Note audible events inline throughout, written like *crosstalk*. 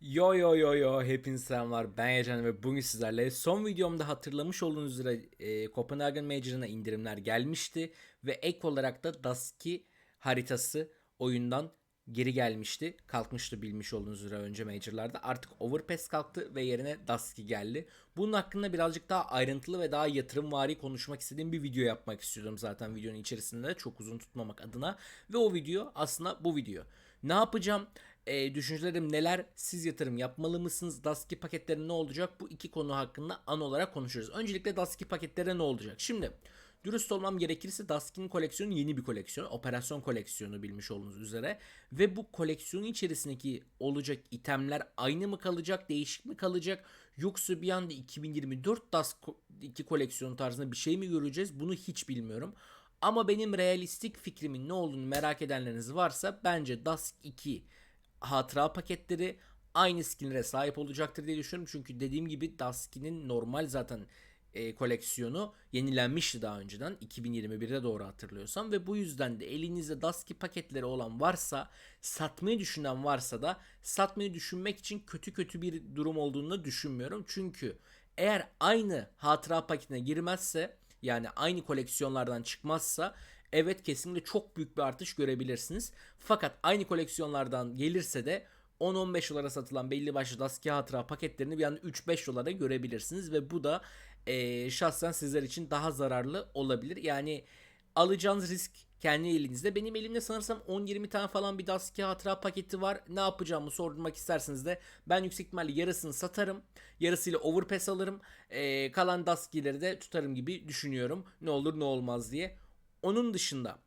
Yo yo yo yo hepinize selamlar ben Yacan ve bugün sizlerle son videomda hatırlamış olduğunuz üzere e, Copenhagen Major'ına indirimler gelmişti ve ek olarak da Dusky haritası oyundan geri gelmişti. Kalkmıştı bilmiş olduğunuz üzere önce Major'larda. Artık Overpass kalktı ve yerine Dusky geldi. Bunun hakkında birazcık daha ayrıntılı ve daha yatırımvari konuşmak istediğim bir video yapmak istiyordum zaten videonun içerisinde çok uzun tutmamak adına. Ve o video aslında bu video. Ne yapacağım? E, düşüncelerim neler? Siz yatırım yapmalı mısınız? Daski paketleri ne olacak? Bu iki konu hakkında an olarak konuşuruz. Öncelikle Daski paketleri ne olacak? Şimdi dürüst olmam gerekirse Daski'nin koleksiyonu yeni bir koleksiyon. Operasyon koleksiyonu bilmiş olduğunuz üzere. Ve bu koleksiyonun içerisindeki olacak itemler aynı mı kalacak? Değişik mi kalacak? Yoksa bir anda 2024 Daski koleksiyonu tarzında bir şey mi göreceğiz? Bunu hiç bilmiyorum. Ama benim realistik fikrimin ne olduğunu merak edenleriniz varsa bence Dusk 2 hatıra paketleri aynı skinlere sahip olacaktır diye düşünüyorum. Çünkü dediğim gibi Dusky'nin normal zaten e, koleksiyonu yenilenmişti daha önceden 2021'de doğru hatırlıyorsam ve bu yüzden de elinizde Dusky paketleri olan varsa satmayı düşünen varsa da satmayı düşünmek için kötü kötü bir durum olduğunu düşünmüyorum. Çünkü eğer aynı hatıra paketine girmezse yani aynı koleksiyonlardan çıkmazsa evet kesinlikle çok büyük bir artış görebilirsiniz. Fakat aynı koleksiyonlardan gelirse de 10-15 dolara satılan belli başlı Dusky hatıra paketlerini bir anda 3-5 dolara görebilirsiniz ve bu da e, şahsen sizler için daha zararlı olabilir. Yani alacağınız risk kendi elinizde. Benim elimde sanırsam 10-20 tane falan bir Dusky hatıra paketi var. Ne yapacağımı sormak isterseniz de ben yüksek ihtimalle yarısını satarım. Yarısıyla overpass alırım. E, kalan Dusky'leri de tutarım gibi düşünüyorum. Ne olur ne olmaz diye. Onun dışında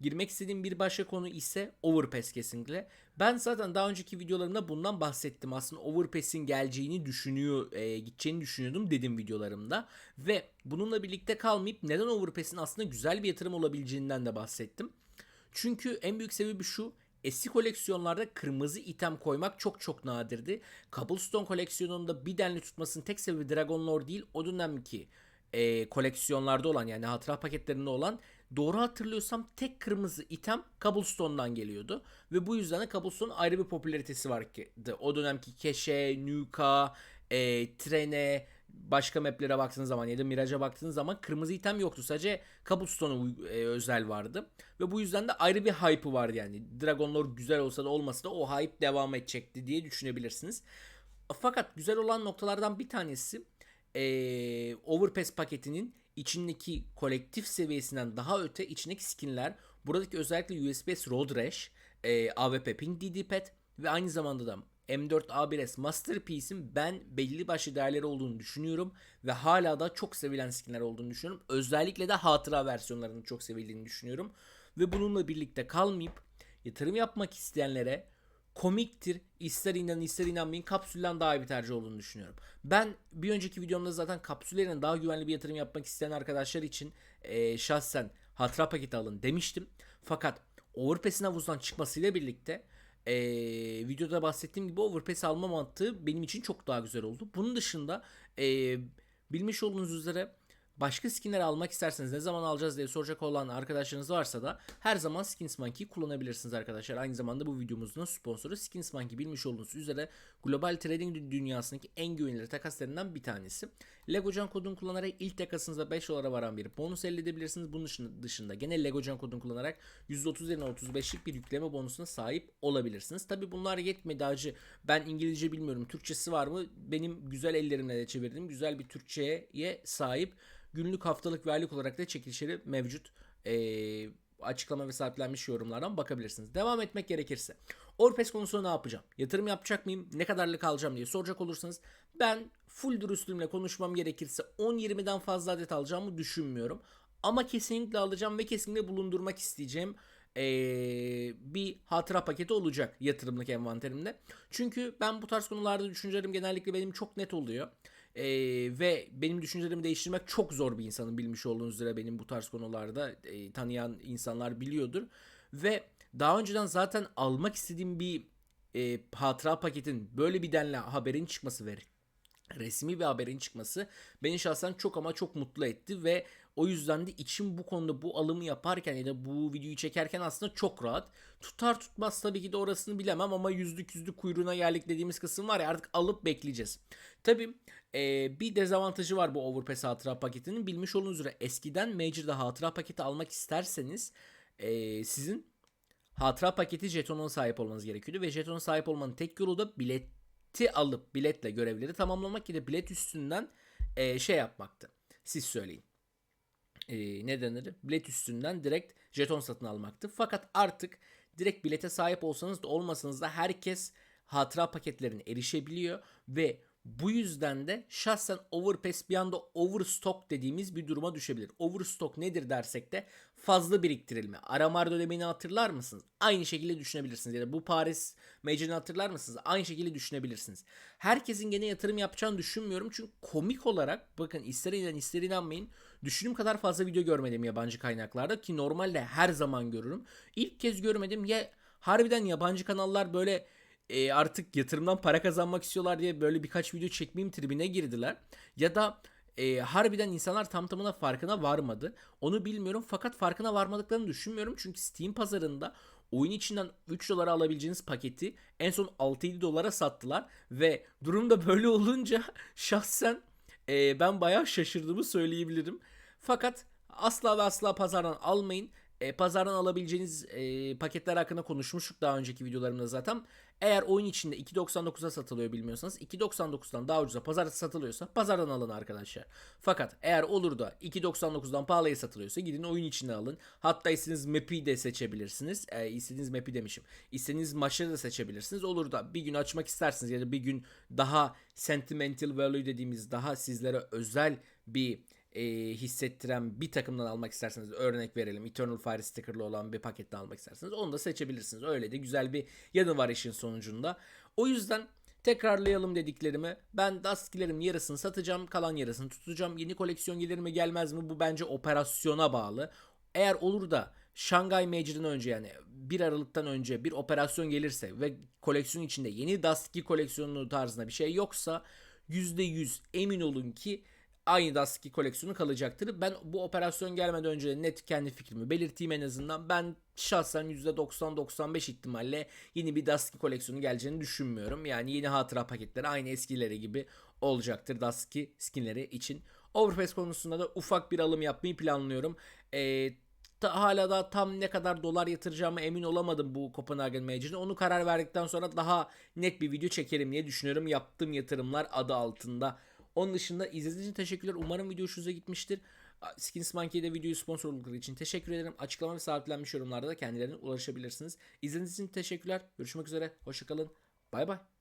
girmek istediğim bir başka konu ise Overpass kesinlikle. Ben zaten daha önceki videolarımda bundan bahsettim. Aslında Overpass'in geleceğini düşünüyor, e, gideceğini düşünüyordum dedim videolarımda. Ve bununla birlikte kalmayıp neden Overpass'in aslında güzel bir yatırım olabileceğinden de bahsettim. Çünkü en büyük sebebi şu. Eski koleksiyonlarda kırmızı item koymak çok çok nadirdi. Cobblestone koleksiyonunda bir denli tutmasının tek sebebi Dragon Lore değil. O dönemki e, koleksiyonlarda olan yani hatıra paketlerinde olan doğru hatırlıyorsam tek kırmızı item Cobblestone'dan geliyordu. Ve bu yüzden de Cobblestone ayrı bir popülaritesi vardı. O dönemki Keşe, Nuka, e, Trene, başka maplere baktığınız zaman ya da Mirage'a baktığınız zaman kırmızı item yoktu. Sadece Cobblestone'a e, özel vardı. Ve bu yüzden de ayrı bir hype'ı vardı yani. Dragon Lore güzel olsa da olmasa da o hype devam edecekti diye düşünebilirsiniz. Fakat güzel olan noktalardan bir tanesi e, Overpass paketinin içindeki kolektif seviyesinden daha öte içindeki skinler buradaki özellikle USPS Road Rash, e, AWP Ping DD Pad ve aynı zamanda da M4 A1S Masterpiece'in ben belli başlı değerleri olduğunu düşünüyorum ve hala da çok sevilen skinler olduğunu düşünüyorum. Özellikle de hatıra versiyonlarının çok sevildiğini düşünüyorum. Ve bununla birlikte kalmayıp yatırım yapmak isteyenlere komiktir. İster inanın ister inanmayın kapsülden daha iyi bir tercih olduğunu düşünüyorum. Ben bir önceki videomda zaten kapsüllerin daha güvenli bir yatırım yapmak isteyen arkadaşlar için e, şahsen hatıra paketi alın demiştim. Fakat Overpass'in havuzdan çıkmasıyla birlikte e, videoda bahsettiğim gibi Overpass alma mantığı benim için çok daha güzel oldu. Bunun dışında e, bilmiş olduğunuz üzere Başka skinler almak isterseniz ne zaman alacağız diye soracak olan arkadaşlarınız varsa da her zaman Skins Monkey kullanabilirsiniz arkadaşlar. Aynı zamanda bu videomuzun sponsoru Skins Monkey bilmiş olduğunuz üzere global trading dünyasındaki en güvenilir takaslarından bir tanesi. Legocan kodunu kullanarak ilk takasınızda 5 dolara varan bir bonus elde edebilirsiniz. Bunun dışında, dışında gene Legocan kodunu kullanarak %30 yerine 35'lik bir yükleme bonusuna sahip olabilirsiniz. Tabi bunlar yetmedi acı. Ben İngilizce bilmiyorum. Türkçesi var mı? Benim güzel ellerimle de çevirdim. Güzel bir Türkçeye sahip günlük haftalık ve aylık olarak da çekilişleri mevcut. Ee, açıklama ve sahiplenmiş yorumlardan bakabilirsiniz. Devam etmek gerekirse. Orpes konusunda ne yapacağım? Yatırım yapacak mıyım? Ne kadarlık alacağım diye soracak olursanız ben full dürüstlüğümle konuşmam gerekirse 10-20'den fazla adet alacağımı düşünmüyorum. Ama kesinlikle alacağım ve kesinlikle bulundurmak isteyeceğim ee, bir hatıra paketi olacak yatırımlık envanterimde. Çünkü ben bu tarz konularda düşüncelerim genellikle benim çok net oluyor. Ee, ve benim düşüncelerimi değiştirmek çok zor bir insanın bilmiş olduğunuz üzere benim bu tarz konularda e, tanıyan insanlar biliyordur. Ve daha önceden zaten almak istediğim bir e, hatıra paketin böyle bir denli haberin çıkması verir resmi bir haberin çıkması beni şahsen çok ama çok mutlu etti ve o yüzden de içim bu konuda bu alımı yaparken ya da bu videoyu çekerken aslında çok rahat. Tutar tutmaz tabii ki de orasını bilemem ama yüzlük yüzlük kuyruğuna geldik dediğimiz kısım var ya artık alıp bekleyeceğiz. Tabii e, bir dezavantajı var bu Overpass hatıra paketinin. Bilmiş olduğunuz üzere eskiden Major'da hatıra paketi almak isterseniz e, sizin hatıra paketi jetonuna sahip olmanız gerekiyordu ve jetona sahip olmanın tek yolu da bileti alıp biletle görevleri tamamlamak ya da bilet üstünden e, şey yapmaktı. Siz söyleyin. E, ne denir? Bilet üstünden direkt jeton satın almaktı. Fakat artık direkt bilete sahip olsanız da olmasanız da herkes hatıra paketlerine erişebiliyor ve bu yüzden de şahsen overpass bir anda overstock dediğimiz bir duruma düşebilir. Overstock nedir dersek de fazla biriktirilme. Aramar dönemini hatırlar mısınız? Aynı şekilde düşünebilirsiniz. Ya da bu Paris Major'ını hatırlar mısınız? Aynı şekilde düşünebilirsiniz. Herkesin gene yatırım yapacağını düşünmüyorum. Çünkü komik olarak bakın ister inanın ister inanmayın düşündüğüm kadar fazla video görmedim yabancı kaynaklarda ki normalde her zaman görürüm. İlk kez görmedim ya harbiden yabancı kanallar böyle e, artık yatırımdan para kazanmak istiyorlar diye böyle birkaç video çekmeyeyim tribine girdiler. Ya da e, harbiden insanlar tam tamına farkına varmadı. Onu bilmiyorum fakat farkına varmadıklarını düşünmüyorum. Çünkü Steam pazarında oyun içinden 3 dolara alabileceğiniz paketi en son 6-7 dolara sattılar. Ve durum da böyle olunca *laughs* şahsen e, ben bayağı şaşırdığımı söyleyebilirim. Fakat asla ve asla pazardan almayın. E, pazardan alabileceğiniz e, paketler hakkında konuşmuştuk daha önceki videolarımda zaten. Eğer oyun içinde 2.99'a satılıyor bilmiyorsanız 2.99'dan daha ucuza pazarda satılıyorsa pazardan alın arkadaşlar. Fakat eğer olur da 2.99'dan pahalıya satılıyorsa gidin oyun içinde alın. Hatta istediğiniz map'i de seçebilirsiniz. E, istediğiniz map'i demişim. İstediğiniz maçları da seçebilirsiniz. Olur da bir gün açmak istersiniz ya da bir gün daha sentimental value dediğimiz daha sizlere özel bir e, hissettiren bir takımdan almak isterseniz örnek verelim Eternal Fire stickerlı olan bir paketten almak isterseniz onu da seçebilirsiniz. Öyle de güzel bir yanı var işin sonucunda. O yüzden tekrarlayalım dediklerimi. Ben Dusk'lerin yarısını satacağım, kalan yarısını tutacağım. Yeni koleksiyon gelir mi gelmez mi bu bence operasyona bağlı. Eğer olur da Şangay Major'dan önce yani 1 Aralık'tan önce bir operasyon gelirse ve koleksiyon içinde yeni Dust 2 koleksiyonu tarzında bir şey yoksa %100 emin olun ki aynı 2 koleksiyonu kalacaktır. Ben bu operasyon gelmeden önce net kendi fikrimi belirteyim en azından. Ben şahsen %90-95 ihtimalle yeni bir 2 koleksiyonu geleceğini düşünmüyorum. Yani yeni hatıra paketleri aynı eskileri gibi olacaktır 2 skinleri için. Overpass konusunda da ufak bir alım yapmayı planlıyorum. Eee ta, hala da tam ne kadar dolar yatıracağımı emin olamadım bu Copenhagen Major'da. Onu karar verdikten sonra daha net bir video çekerim diye düşünüyorum. Yaptığım yatırımlar adı altında. Onun dışında izlediğiniz için teşekkürler. Umarım video hoşunuza gitmiştir. Skins Monkey'de videoyu sponsor oldukları için teşekkür ederim. Açıklama ve sabitlenmiş yorumlarda da kendilerine ulaşabilirsiniz. İzlediğiniz için teşekkürler. Görüşmek üzere. Hoşçakalın. Bay bay.